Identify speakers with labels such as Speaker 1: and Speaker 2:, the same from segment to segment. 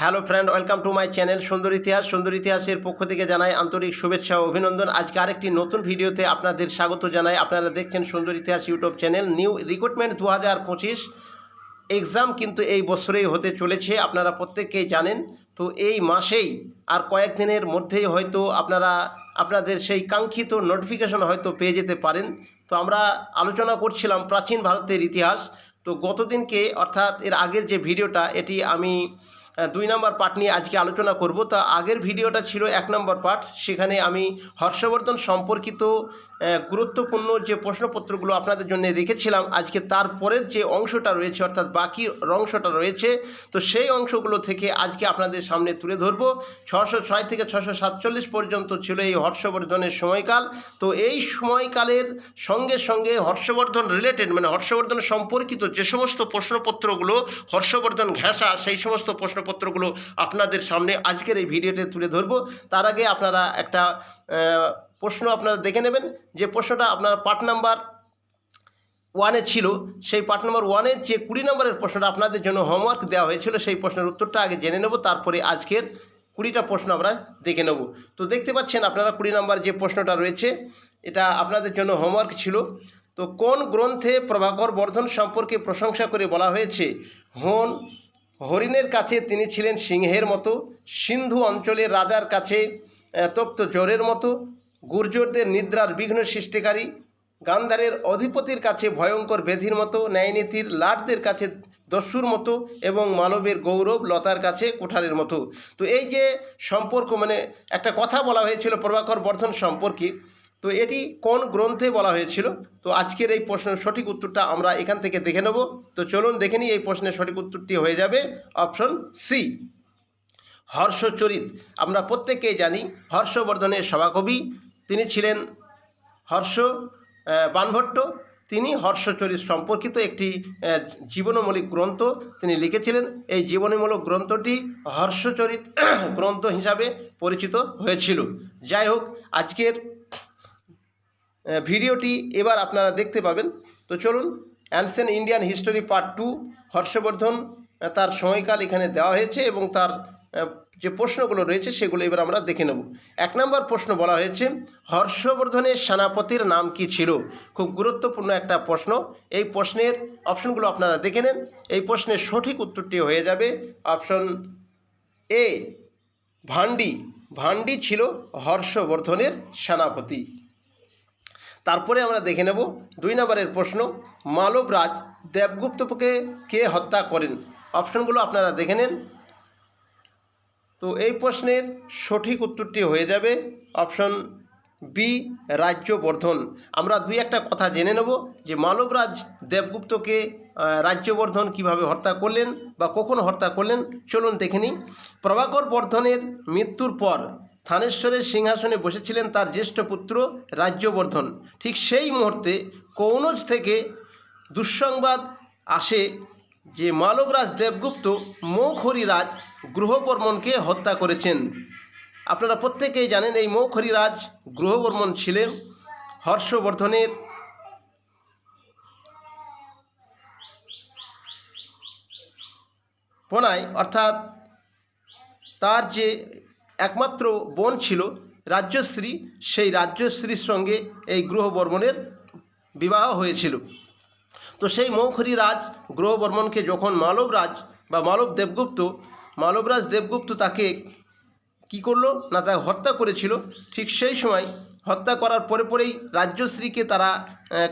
Speaker 1: Hello friend welcome to my channel সুন্দর ইতিহাস, সুন্দর ইতিহাসের পক্ষ থেকে জানাই আন্তরিক শুভেচ্ছা ও অভিনন্দন। আজকে আরেকটি নতুন ভিডিওতে আপনাদের স্বাগত জানাই। আপনারা দেখছেন সুন্দর ইতিহাস ইউটিউব চ্যানেল নিউ রিক্রুটমেন্ট দু হাজার পঁচিশ। এক্সাম কিন্তু এই বছরেই হতে চলেছে, আপনারা প্রত্যেককেই জানেন। তো এই মাসেই আর কয়েকদিনের মধ্যেই হয়তো আপনারা, আপনাদের সেই কাঙ্ক্ষিত নোটিফিকেশন হয়তো পেয়ে যেতে পারেন। তো আমরা আলোচনা করছিলাম প্রাচীন ভারতের ইতিহাস। তো গতদিনকে অর্থাৎ এর আগের যে ভিডিওটা, এটি আমি দুই নম্বর পার্ট নিয়ে আজকে আলোচনা করব। তা আগের ভিডিওটা ছিল এক নম্বর পার্ট সেখানে আমি হর্ষবর্ধন সম্পর্কিত গুরুত্বপূর্ণ যে প্রশ্নপত্রগুলো আপনাদের জন্য রেখেছিলাম, আজকে তারপরের যে অংশটা রয়েছে, অর্থাৎ বাকি অংশটা রয়েছে, তো সেই অংশগুলো থেকে আজকে আপনাদের সামনে তুলে ধরব। ছশো ছয় থেকে ছশো সাতচল্লিশ পর্যন্ত ছিল এই হর্ষবর্ধনের সময়কাল। তো এই সময়কালের সঙ্গে সঙ্গে হর্ষবর্ধন রিলেটেড মানে হর্ষবর্ধন সম্পর্কিত যে সমস্ত প্রশ্নপত্রগুলো, হর্ষবর্ধন ঘেঁষা, সেই সমস্ত প্রশ্নপত্রগুলো আপনাদের সামনে আজকের এই ভিডিওতে তুলে ধরব। তার আগে আপনারা একটা প্রশ্ন আপনারা দেখে নেবেন যে প্রশ্নটা আপনার পার্ট নাম্বার ওয়ানে ছিল, সেই পার্ট নাম্বার ওয়ানের যে কুড়ি নম্বরের প্রশ্নটা আপনাদের জন্য হোমওয়ার্ক দেওয়া হয়েছিল, সেই প্রশ্নের উত্তরটা আগে জেনে নেব, তারপরে আজকের কুড়িটা প্রশ্ন আমরা দেখে নেব। তো দেখতে পাচ্ছেন আপনারা কুড়ি নম্বর যে প্রশ্নটা রয়েছে, এটা আপনাদের জন্য হোমওয়ার্ক ছিল। তো কোন গ্রন্থে প্রভাকর বর্ধন সম্পর্কে প্রশংসা করে বলা হয়েছে? হন, হরিণের কাছে তিনি ছিলেন সিংহের মতো, সিন্ধু অঞ্চলের রাজার কাছে তপ্ত জ্বরের মতো গুর্জরদের নিদ্রার বিঘ্ন সৃষ্টিকারী। গান্ধারের অধিপতির কাছে ভয়ঙ্কর বেধির মতো, ন্যায়নীতির লাটদের কাছে দস্যুর মতো এবং মালবের গৌরব লতার কাছে কোঠারের মতো। তো এই যে সম্পর্ক মানে একটা কথা বলা হয়েছিল প্রভাকর বর্ধন সম্পর্কে, তো এটি কোন গ্রন্থে বলা হয়েছিল? তো আজকের এই প্রশ্নের সঠিক উত্তরটা আমরা এখান থেকে দেখে নেব। তো চলুন দেখে নিই এই প্রশ্নের সঠিক উত্তরটি হয়ে যাবে অপশন সি। হর্ষচরিত, আমরা প্রত্যেকেই জানি, হর্ষবর্ধনের সভাকবি তিনি ছিলেন হর্ষ বানভট্ট। তিনি হর্ষচরিত সম্পর্কিত একটি জীবনমূলক গ্রন্থ তিনি লিখেছিলেন। এই জীবনীমূলক গ্রন্থটি হর্ষচরিত গ্রন্থ হিসাবে পরিচিত হয়েছিল। যাই হোক, আজকের ভিডিওটি এবার আপনারা দেখতে পাবেন। তো চলুন ancient Indian history part two Harshavardhana তার সময়কাল এখানে দেওয়া হয়েছে এবং তার যে প্রশ্নগুলো রয়েছে সেগুলো এবার আমরা দেখে নেব। এক নম্বর প্রশ্ন বলা হয়েছে, হর্ষবর্ধনের সেনাপতির নাম কি ছিল? খুব গুরুত্বপূর্ণ একটা প্রশ্ন। এই প্রশ্নের অপশনগুলো আপনারা দেখে নেন। এই প্রশ্নের সঠিক উত্তরটি হয়ে যাবে অপশন এ ভান্ডি ভান্ডি ছিল হর্ষবর্ধনের সেনাপতি। তারপরে আমরা দেখে নেব দুই নম্বরের প্রশ্ন, মালবরাজ দেবগুপ্তকে কে হত্যা করেন? অপশনগুলো আপনারা দেখে নেন। তো এই প্রশ্নের সঠিক উত্তরটি হয়ে যাবে অপশন বি, রাজ্যবর্ধন। আমরা দুই একটা কথা জেনে নেব যে মালবরাজ দেবগুপ্তকে রাজ্যবর্ধন কীভাবে হত্যা করলেন বা কখন হত্যা করলেন, চলুন দেখে নিই। প্রভাকর বর্ধনের মৃত্যুর পর থানেশ্বরের সিংহাসনে বসেছিলেন তার জ্যেষ্ঠ পুত্র রাজ্যবর্ধন। ঠিক সেই মুহূর্তে কৌনজ থেকে দুঃসংবাদ আসে যে মালবরাজ দেবগুপ্ত মৌখরিরাজ গ্রহবর্মনকে হত্যা করেছেন। আপনারা প্রত্যেকেই জানেন এই মৌখরিরাজ গ্রহবর্মন ছিলেন হর্ষবর্ধনের। পনায় অর্থাৎ তার যে একমাত্র বোন ছিল রাজ্যশ্রী, সেই রাজ্যশ্রীর সঙ্গে এই গ্রহবর্মনের বিবাহ হয়েছিল। তো সেই মৌখরি রাজ গ্রহবর্মনকে যখন মালবরাজ বা মালব দেবগুপ্ত মালবরাজ দেবগুপ্ত তাকে কি করল না তাকে হত্যা করেছিল, ঠিক সেই সময় হত্যা করার পরে পরেই রাজ্যশ্রীকে তারা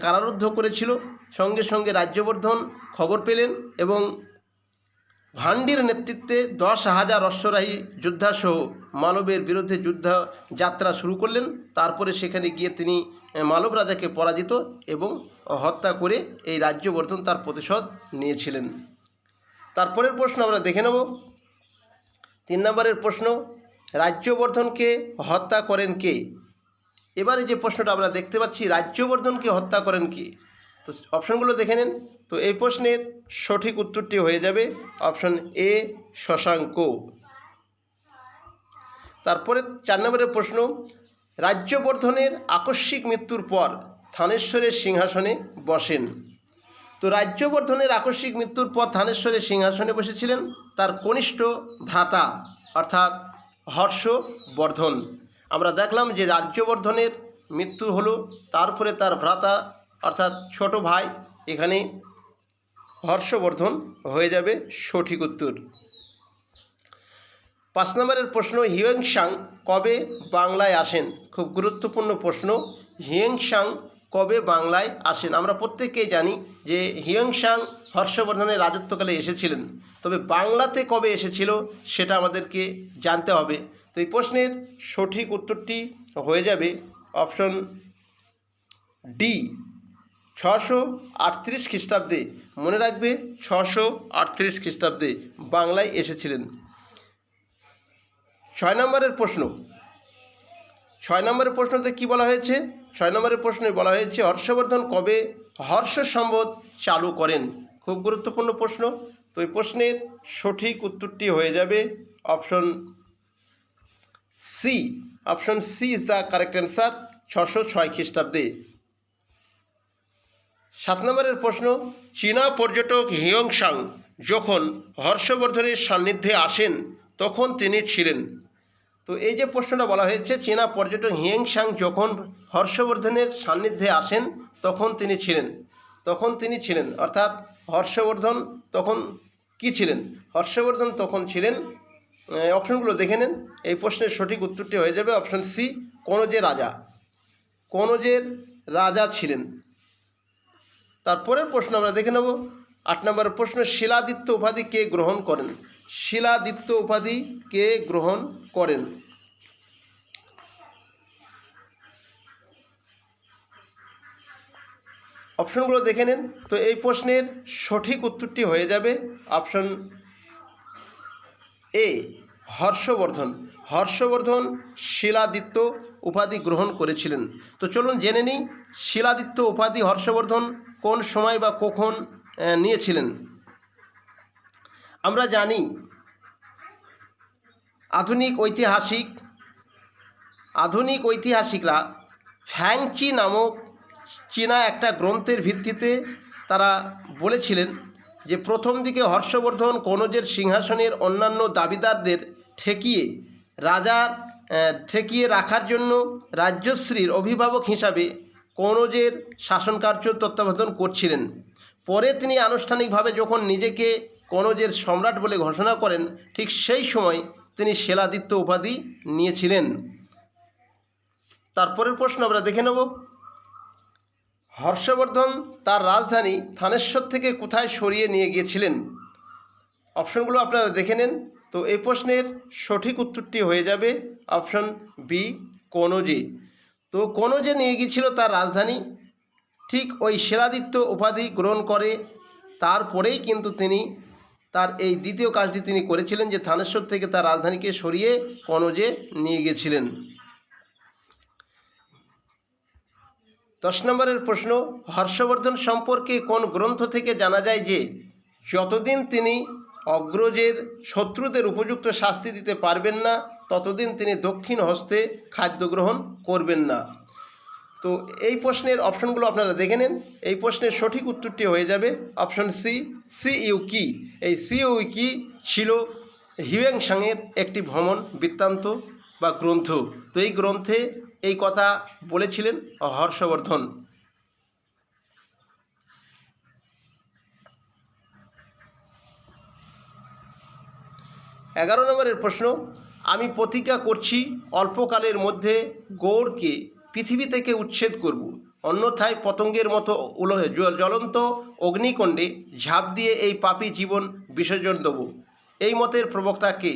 Speaker 1: কারারুদ্ধ করেছিল। সঙ্গে সঙ্গে রাজ্যবর্ধন খবর পেলেন এবং ভান্ডির নেতৃত্বে দশ হাজার অশ্বরাহী যোদ্ধাসহ মালবের বিরুদ্ধে যুদ্ধ যাত্রা শুরু করলেন। তারপরে সেখানে গিয়ে তিনি মালব রাজাকে পরাজিত এবং হত্যা করে এই রাজ্যবর্ধন তার প্রতিশোধ নিয়েছিলেন। তারপরের প্রশ্ন আমরা দেখে নেব। তিন নম্বরের প্রশ্ন রাজ্যবর্ধনকে হত্যা করেন কে? এবারে যে প্রশ্নটা আমরা দেখতে পাচ্ছি রাজ্যবর্ধনকে হত্যা করেন কে? তো অপশনগুলো দেখে নেন। তো এই প্রশ্নের সঠিক উত্তরটি হয়ে যাবে অপশন এ, শশাঙ্ক। তারপরে চার নম্বরের প্রশ্ন, রাজ্যবর্ধনের আকস্মিক মৃত্যুর পর থানেশ্বরের সিংহাসনে বসেন। তো রাজ্যবর্ধনের আকস্মিক মৃত্যুর পর থানেশ্বরের সিংহাসনে বসেছিলেন তার কনিষ্ঠ ভ্রাতা, অর্থাৎ হর্ষবর্ধন। আমরা দেখলাম যে রাজ্যবর্ধনের মৃত্যু হলো তারপরে তার ভ্রাতা, অর্থাৎ ছোট ভাই, এখানে হর্ষবর্ধন হয়ে যাবে সঠিক উত্তর। পাঁচ নম্বরের প্রশ্ন হিয়ংসাং কবে বাংলায় আসেন? খুব গুরুত্বপূর্ণ প্রশ্ন হিয়ংসাং কবে বাংলায় আসেন? আমরা প্রত্যেকেই জানি যে হিয়ংসাং হর্ষবর্ধনের রাজত্বকালে এসেছিলেন। তবে বাংলাতে কবে এসেছিল সেটা আমাদেরকে জানতে হবে। তো এই প্রশ্নের সঠিক উত্তরটি হয়ে যাবে অপশন ডি ছশো আটত্রিশ খ্রিস্টাব্দে। মনে রাখবে ছশো আটত্রিশ খ্রিস্টাব্দে বাংলায় এসেছিলেন। ছয় নম্বরের প্রশ্ন। ছয় নম্বরের প্রশ্নতে কি বলা হয়েছে? ছয় নম্বরের প্রশ্নে বলা হয়েছে, হর্ষবর্ধন কবে হর্ষ সম্বোধ চালু করেন? খুব গুরুত্বপূর্ণ প্রশ্ন। তো এই প্রশ্নের সঠিক উত্তরটি হয়ে যাবে option C. Option C is the correct answer ছশো ছয় খ্রিস্টাব্দে। সাত নম্বরের প্রশ্ন, চীনা পর্যটক হিয়ংসাং যখন হর্ষবর্ধনের সান্নিধ্যে আসেন, তখন তিনি ছিলেন। তো এই যে প্রশ্নটা বলা হয়েছে, চীনা পর্যটক হিয়ংসাং যখন হর্ষবর্ধনের সান্নিধ্যে আসেন, তখন তিনি ছিলেন। তখন তিনি ছিলেন, অর্থাৎ হর্ষবর্ধন তখন কি ছিলেন? হর্ষবর্ধন তখন ছিলেন অপশনগুলো দেখে নেন। এই প্রশ্নের সঠিক উত্তরটি হয়ে যাবে অপশন সি কনজের রাজা। কনজের রাজা ছিলেন? তারপরের প্রশ্ন আমরা দেখে নেব। আট নম্বর প্রশ্ন, শিলাদিত্য উপাধি কে গ্রহণ করেন? শিলাদিত্য উপাধি কে গ্রহণ করেন? অপশনগুলো দেখে নেন। তো এই প্রশ্নের সঠিক উত্তরটি হয়ে যাবে অপশন এ, হর্ষবর্ধন। হর্ষবর্ধন শিলাদিত্য উপাধি গ্রহণ করেছিলেন। তো চলুন জেনে নিই, শিলাদিত্য উপাধি হর্ষবর্ধন কোন সময় বা কখন নিয়েছিলেন? আমরা জানি আধুনিক ঐতিহাসিক, আধুনিক ঐতিহাসিকরা ফ্যাংচি নামক চীনা একটা গ্রন্থের ভিত্তিতে তারা বলেছিলেন যে প্রথম দিকে হর্ষবর্ধন কনজের সিংহাসনের অন্যান্য দাবিদারদের ঠেকিয়ে রাজার ঠেকিয়ে রাখার জন্য রাজ্যশ্রীর অভিভাবক হিসাবে কনজের শাসনকার্য তত্ত্বাবধান করছিলেন। পরে তিনি আনুষ্ঠানিকভাবে যখন নিজেকে কনজের সম্রাট বলে ঘোষণা করেন, ঠিক সেই সময় তিনি শিলাদিত্য উপাধি নিয়েছিলেন। তারপরের প্রশ্ন আমরা দেখে নেব। হর্ষবর্ধন তার রাজধানী থানেশ্বর থেকে কোথায় সরিয়ে নিয়ে গিয়েছিলেন? অপশনগুলো আপনারা দেখে নেন। তো এই প্রশ্নের সঠিক উত্তরটি হয়ে যাবে অপশন বি, কনজে। তো কনজে নিয়ে গিয়েছিল তার রাজধানী, ঠিক ওই শিলাদিত্য উপাধি গ্রহণ করে, তারপরেই কিন্তু তিনি তার এই দ্বিতীয় কাজটি তিনি করেছিলেন যে থানেশ্বর থেকে তার রাজধানীকে সরিয়ে কনজে নিয়ে গিয়েছিলেন। দশ নম্বরের প্রশ্ন, হর্ষবর্ধন সম্পর্কে কোন গ্রন্থ থেকে জানা যায় যে যতদিন তিনি অগ্রজের শত্রুদের উপযুক্ত শাস্তি দিতে পারবেন না ততদিন তিনি দক্ষিণ হস্তে খাদ্য গ্রহণ করবেন না। তো এই প্রশ্নের অপশনগুলো আপনারা দেখে নেন। এই প্রশ্নের সঠিক উত্তরটি হয়ে যাবে অপশন সি সি ইউ কি? এই সি ইউ কি ছিল হিউয়েং সাংয়ের একটি ভ্রমণ বৃত্তান্ত বা গ্রন্থ? তো এই গ্রন্থে এই কথা বলেছিলেন হর্ষবর্ধন। এগারো নম্বরের প্রশ্ন আমি প্রতিজ্ঞা করছি অল্পকালের মধ্যে গৌড়কে পৃথিবী থেকে উচ্ছেদ করব। অন্যথায় পতঙ্গের মতো জ্বলন্ত অগ্নিকণ্ডে ঝাঁপ দিয়ে এই পাপী জীবন বিসর্জন দেব। এই মতের প্রবক্তা কে?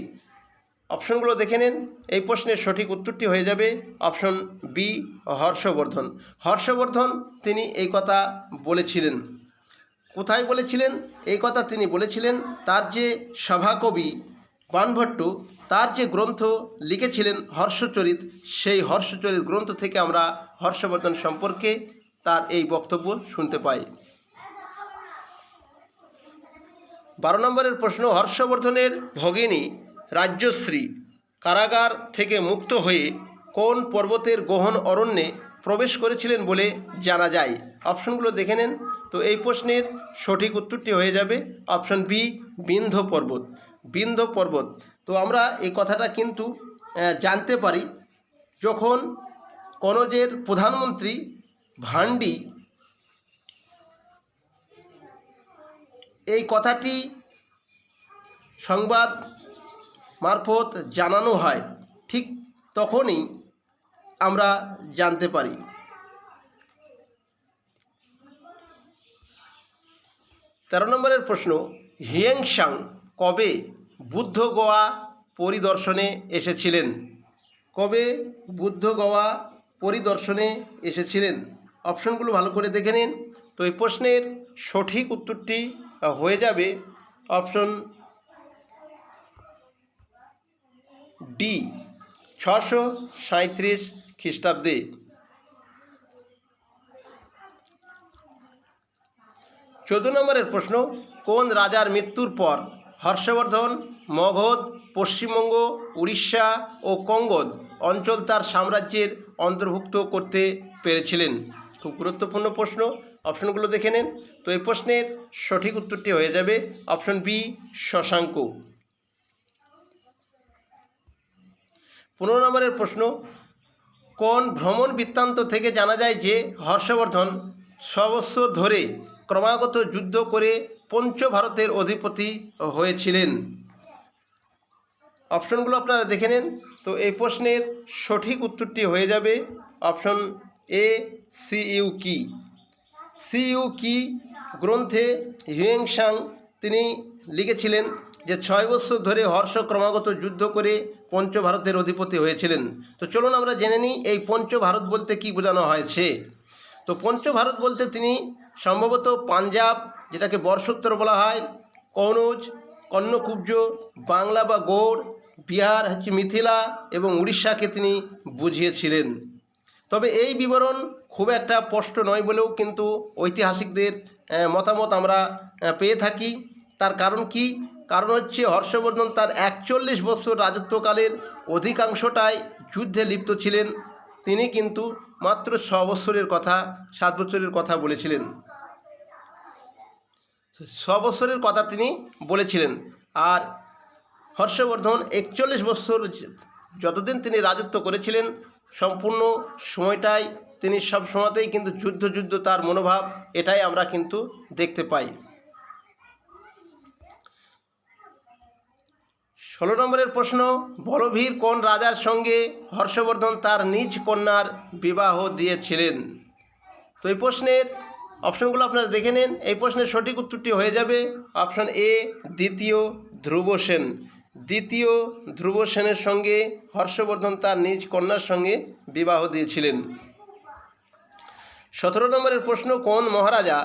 Speaker 1: অপশনগুলো দেখে নেন। এই প্রশ্নের সঠিক উত্তরটি হয়ে যাবে অপশন বি, হর্ষবর্ধন। হর্ষবর্ধন, তিনি এই কথা বলেছিলেন। কোথায় বলেছিলেন? এই কথা তিনি বলেছিলেন, তার যে সভাকবি বানভট্ট তার যে গ্রন্থ লিখেছিলেন হর্ষচরিত, সেই হর্ষচরিত গ্রন্থ থেকে আমরা হর্ষবর্ধন সম্পর্কে তার এই বক্তব্য শুনতে পাই। বারো নম্বরের প্রশ্ন, হর্ষবর্ধনের ভগিনী রাজ্যশ্রী কারাগার থেকে মুক্ত হয়ে কোন পর্বতের গহন অরণ্যে প্রবেশ করেছিলেন বলে জানা যায়? অপশনগুলো দেখে নেন। তো এই প্রশ্নের সঠিক উত্তরটি হয়ে যাবে অপশন বি, বিন্ধ্য পর্বত। বিন্ধ্য পর্বত তো আমরা এই কথাটা কিন্তু জানতে পারি। যখন কনজের প্রধানমন্ত্রী ভান্ডি এই কথাটি সংবাদ মারফত জানানো হয়, ঠিক তখনই আমরা জানতে পারি। তেরো নম্বরের প্রশ্ন হিয়েংসাং কবে বুদ্ধ গোয়া পরিদর্শনে এসেছিলেন। কবে বুদ্ধ গোয়া পরিদর্শনে এসেছিলেন? অপশনগুলো ভালো করে দেখে নিন। তো এই প্রশ্নের সঠিক উত্তরটি হয়ে যাবে অপশন ডি, ছশো সাঁত্রিশ খ্রিস্টাব্দে। চোদ্দ নম্বরের প্রশ্ন, কোন রাজার মৃত্যুর পর হর্ষবর্ধন, মগধ, পশ্চিমবঙ্গ, উড়িষ্যা ও কঙ্গদ অঞ্চল তার সাম্রাজ্যের অন্তর্ভুক্ত করতে পেরেছিলেন। খুব গুরুত্বপূর্ণ প্রশ্ন, অপশনগুলো দেখে নেন। তো এই প্রশ্নের সঠিক উত্তরটি হয়ে যাবে অপশন বি, শশাঙ্ক। পনেরো নম্বরের প্রশ্ন, কোন ভ্রমণ বৃত্তান্ত থেকে জানা যায় যে হর্ষবর্ধন বৎসর ধরে ক্রমাগত যুদ্ধ করে পঞ্চ ভারতের অধিপতি হয়েছিলেন। অপশনগুলো আপনারা দেখে নেন। তো এই প্রশ্নের সঠিক উত্তরটি হয়ে যাবে option A, Si, Yu, Ki. Si, Yu, Ki গ্রন্থে হিউয়েংসাং তিনি লিখেছিলেন যে ছয় বছর ধরে হর্ষ ক্রমাগত যুদ্ধ করে পঞ্চ ভারতের অধিপতি হয়েছিলেন। তো চলুন আমরা জেনে নিই এই পঞ্চ ভারত বলতে কি বোঝানো হয়েছে। তো পঞ্চ ভারত বলতে তিনি সম্ভবত পাঞ্জাব যেটাকে বর্ষোত্তর বলা হয়, কনৌজ, কন্যকুব্জ, বাংলা বা গৌড়, বিহার হচ্ছে মিথিলা এবং উড়িষ্যাকে তিনি বুঝিয়েছিলেন। তবে এই বিবরণ খুব একটা স্পষ্ট নয় বলেও কিন্তু ঐতিহাসিকদের মতামত আমরা পেয়ে থাকি। তার কারণ কি? কারণ হচ্ছে হর্ষবর্ধন তার একচল্লিশ বছর রাজত্বকালের অধিকাংশটাই যুদ্ধে লিপ্ত ছিলেন। তিনি কিন্তু মাত্র ছ বছরের কথা, সাত বছরের কথা বলেছিলেন। বছরের কথা তিনি বলেছিলেন। আর হর্ষবর্ধন একচল্লিশ বছর যতদিন তিনি রাজত্ব করেছিলেন, সম্পূর্ণ সময়টাই তিনি সব সময়তেই কিন্তু যুদ্ধ যুদ্ধ তার মনোভাব, এটাই আমরা কিন্তু দেখতে পাই। ষোলো নম্বরের প্রশ্ন, বলভীর কোন রাজার সঙ্গে হর্ষবর্ধন তার নিজ কন্যার বিবাহ দিয়েছিলেন? তো এই প্রশ্নের অপশনগুলো আপনারা দেখে নিন। এই প্রশ্নের সঠিক উত্তরটি হয়ে যাবে অপশন এ দ্বিতীয় ধ্রুব সেন। দ্বিতীয় ধ্রুব সেনের সঙ্গে হর্ষবর্ধন তার নিজ কন্যার সঙ্গে বিবাহ দিয়েছিলেন। সতেরো নম্বরের প্রশ্ন, কোন মহারাজা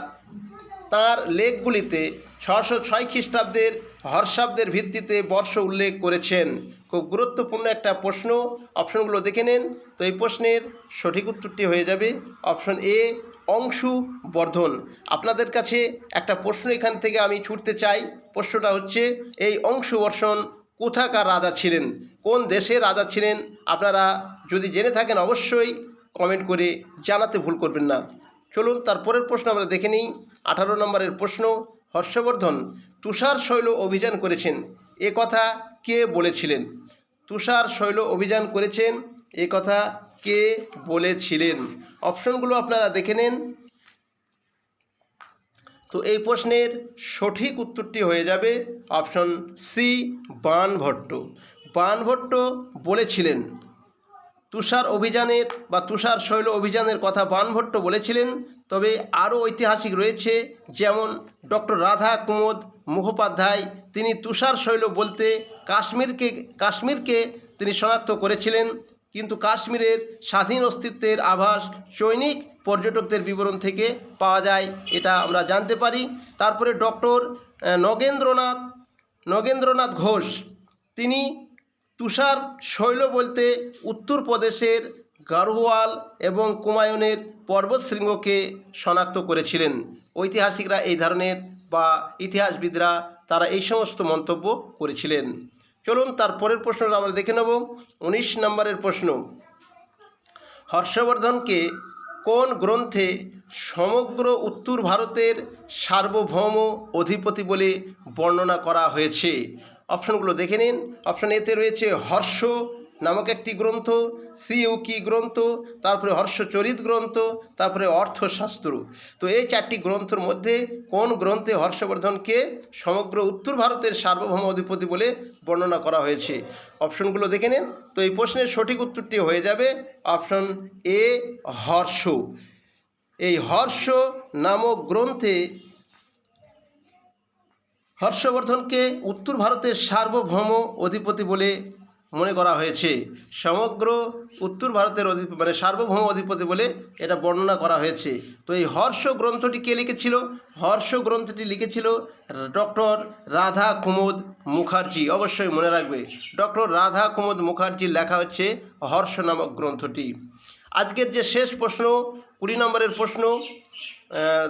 Speaker 1: তার লেখগুলিতে ছশো ছয় খ্রিস্টাব্দের হর্ষাব্দের ভিত্তিতে বর্ষ উল্লেখ করেছেন? খুব গুরুত্বপূর্ণ একটা প্রশ্ন, অপশনগুলো দেখে নেন। তো এই প্রশ্নের সঠিক উত্তরটি হয়ে যাবে অপশন এ অংশু বর্ধন আপনাদের কাছে একটা প্রশ্ন এখান থেকে আমি ছুটতে চাই। প্রশ্নটা হচ্ছে, এই অংশু বর্ষণ কোথাকার রাজা ছিলেন? কোন দেশের রাজা ছিলেন? আপনারা যদি জেনে থাকেন অবশ্যই কমেন্ট করে জানাতে ভুল করবেন না। চলুন, তারপরের প্রশ্ন আমরা দেখে নিই। আঠারো নম্বরের প্রশ্ন, হর্ষবর্ধন তুষার শৈল অভিযান করেছেন, এ কথা কে বলেছিলেন? তুষার শৈল অভিযান করেছেন, এ কথা কে বলেছিলেন? অপশনগুলো আপনারা দেখে নেন। তো এই প্রশ্নের সঠিক উত্তরটি হয়ে যাবে অপশন সি, বানভট্ট। বানভট্ট বলেছিলেন, তুষার অভিযানের বা তুষার শৈল অভিযানের কথা বানভট্ট বলেছিলেন, তবে আরও ঐতিহাসিক রয়েছে, যেমন ডক্টর রাধা কুমোদ মুখোপাধ্যায়, তিনি তুষার শৈল বলতে কাশ্মীরকে কাশ্মীরকে তিনি শনাক্ত করেছিলেন। কিন্তু কাশ্মীরের স্বাধীন অস্তিত্বের আভাস সৈনিক পর্যটকদের বিবরণ থেকে পাওয়া যায়, এটা আমরা জানতে পারি। তারপরে ডক্টর নগেন্দ্রনাথ নগেন্দ্রনাথ ঘোষ, তিনি তুষার শৈল বলতে উত্তরপ্রদেশের গাড়োয়াল এবং কুমায়ুনের পর্বতশৃঙ্গকে শনাক্ত করেছিলেন। ঐতিহাসিকরা এই ধরনের বা ইতিহাসবিদরা তারা এই সমস্ত মন্তব্য করেছিলেন। চলুন তারপরের প্রশ্নটা আমরা দেখে নেব। উনিশ নম্বরের প্রশ্ন। হর্ষবর্ধনকে কোন গ্রন্থে সমগ্র উত্তর ভারতের সার্বভৌম অধিপতি বলে বর্ণনা করা হয়েছে? অপশনগুলো দেখে নিন। অপশান এতে রয়েছে হর্ষ নামক একটি গ্রন্থ সিউকি গ্রন্থ, তারপরে হর্ষচরিত গ্রন্থ, তারপরে অর্থশাস্ত্র। তো এই চারটি গ্রন্থের মধ্যে কোন গ্রন্থে হর্ষবর্ধনকে সমগ্র উত্তর ভারতের সার্বভৌম অধিপতি বলে বর্ণনা করা হয়েছে? অপশনগুলো দেখে নিন। তো এই প্রশ্নের সঠিক উত্তরটি হয়ে যাবে অপশন এ, হর্ষ। এই হর্ষ নামক গ্রন্থে হর্ষবর্ধনকে উত্তর ভারতের সার্বভৌম অধিপতি বলে মনে করা হয়েছে। সমগ্র উত্তর ভারতের অধি মানে সার্বভৌম অধিপতি বলে এটা বর্ণনা করা হয়েছে। তো এই হর্ষ গ্রন্থটি কে লিখেছিল? হর্ষ গ্রন্থটি লিখেছিল ডক্টর রাধা কুমুদ মুখার্জি। অবশ্যই মনে রাখবে, ডক্টর রাধা কুমুদ মুখার্জির লেখা হচ্ছে হর্ষ নামক গ্রন্থটি। আজকের যে শেষ প্রশ্ন, কুড়ি নম্বরের প্রশ্ন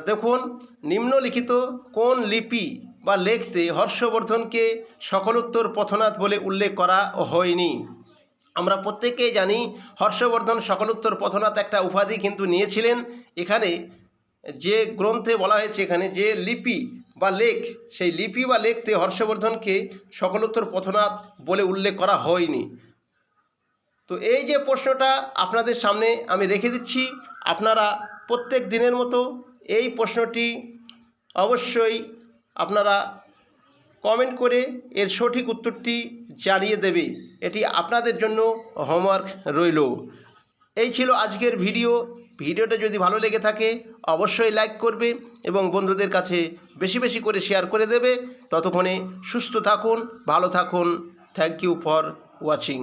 Speaker 1: দেখুন, নিম্নলিখিত কোন লিপি বা লেখতে হর্ষবর্ধনকে সকলোত্তর পথনাথ বলে উল্লেখ করা হয়নি। আমরা প্রত্যেকেই জানি হর্ষবর্ধন সকলোত্তর পথনাথ একটা উপাধি কিন্তু নিয়েছিলেন। এখানে যে গ্রন্থে বলা হয়েছে এখানে যে লিপি বা লেখ, সেই লিপি বা লেখতে হর্ষবর্ধনকে সকলোত্তর পথনাথ বলে উল্লেখ করা হয়নি। তো এই যে প্রশ্নটা আপনাদের সামনে আমি রেখে দিচ্ছি, আপনারা প্রত্যেক দিনের মতো এই প্রশ্নটি অবশ্যই আপনারা কমেন্ট করে এর সঠিক উত্তরটি জানিয়ে দেবে। এটি আপনাদের জন্য হোমওয়ার্ক রইল। এই ছিল আজকের ভিডিও ভিডিওটা যদি ভালো লেগে থাকে, অবশ্যই লাইক করবে এবং বন্ধুদের কাছে বেশি বেশি করে শেয়ার করে দেবে। ততক্ষণে সুস্থ থাকুন, ভালো থাকুন। Thank you for watching